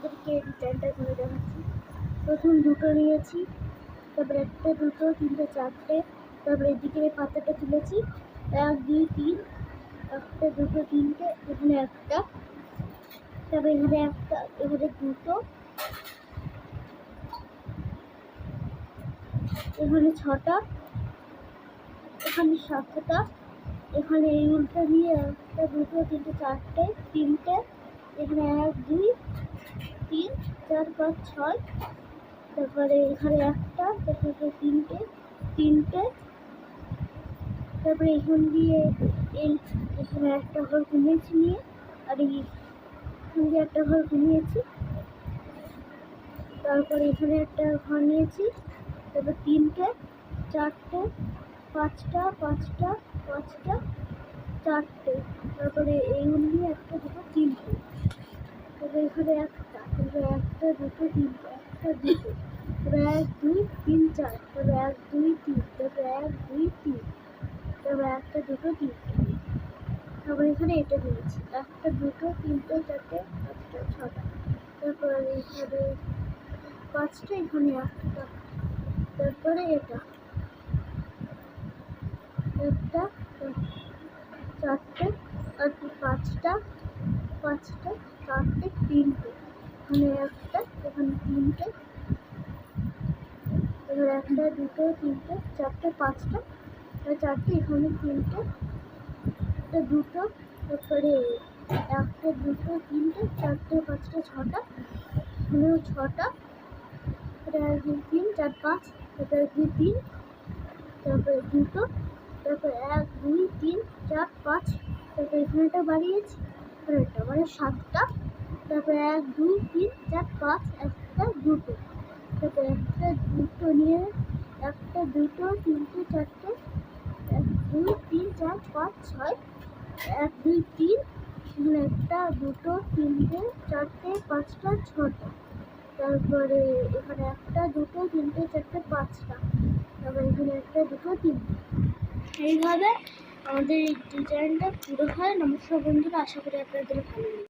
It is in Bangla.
আপনাদেরকে ডিজাইনটা করে দেখাচ্ছি প্রথম দুটো নিয়েছি, তারপরে একটা, দুটো, তিনটে, চারটে, তারপরে এদিকে পাতাটা তুলেছি। এক, দুই, তিন, একটা, দুটো, তিনটে, এখানে একটা, তারপরে এখানে একটা, এখানে দুটো, এখানে ছটা, এখানে সাতটা, এখানে এই উল্টা দিয়ে একটা, দুটো, তিনটে, চারটে, তিনটে, এখানে এক, দুই তিন, চার, পাঁচ, ছয়। তারপরে এখানে একটা, তারপরে তিনটে তিনটে। তারপরে এখান দিয়ে এই এখানে একটা ঘর ঘুমিয়েছি নিয়ে, আর এই এখান দিয়ে একটা ঘর ঘুমিয়েছি তারপরে এখানে একটা ঘর নিয়েছি, তারপর তিনটে, চারটে, পাঁচটা পাঁচটা পাঁচটা, চারটে। তারপরে এইগুলো নিয়ে একটা দুটো তিনটে। তারপরে এখানে একটা একটা দুটো তিনটে একটা দুটো। তারপরে এক, দুই, তিন, চার। তারপরে এক, দুই, তিন। তারপরে এক, দুই, তিন। তারপরে একটা দুটো তিনটে তারপরে এখানে এটা দিয়েছি। একটা দুটো, তিনটে, চারটে, পাঁচটা, ছটা। তারপরে এখানে পাঁচটা, এখানে একটা তারপরে এটা। একটা, চারটে, আর পাঁচটা পাঁচটা, চারটে, তিনটে। এখানে একটা, এখানে তিনটে। এবার একটা, দুটো, তিনটে, চারটে, পাঁচটা চারটে, এখানে তিনটে, একটা দুটো, তারপরে একটা, দুটো, তিনটে, চারটে, পাঁচটা, ছটা, এখানেও ছটা তারপরে তিন, চার, পাঁচ তারপরে দুই, তিন, তারপরে দুটো, তারপরে এক, দুই, তিন, চার, পাঁচ, তারপরে এখানে একটা বাড়িয়েছি এখানে একটা মানে সাতটা তারপরে এক, দুই, তিন, চার, পাঁচ, একটা, দুটো। তারপরে একটা, দুটো নিয়ে, একটা, দুটো, তিনটে, চারটে, এক, দুই, তিন, চার, পাঁচ, ছয়, এক, দুই, তিন একটা, দুটো, তিনটে, চারটে, পাঁচটা, ছটা। তারপরে এখানে একটা, দুটো, তিনটে, চারটে, পাঁচটা। তারপরে এখানে একটা, দুটো, তিনটে। এইভাবে আমাদের এই ডিজাইনটা পুরো হয়। নমস্কার বন্ধুরা, আশা করি আপনাদের ভালো লাগবে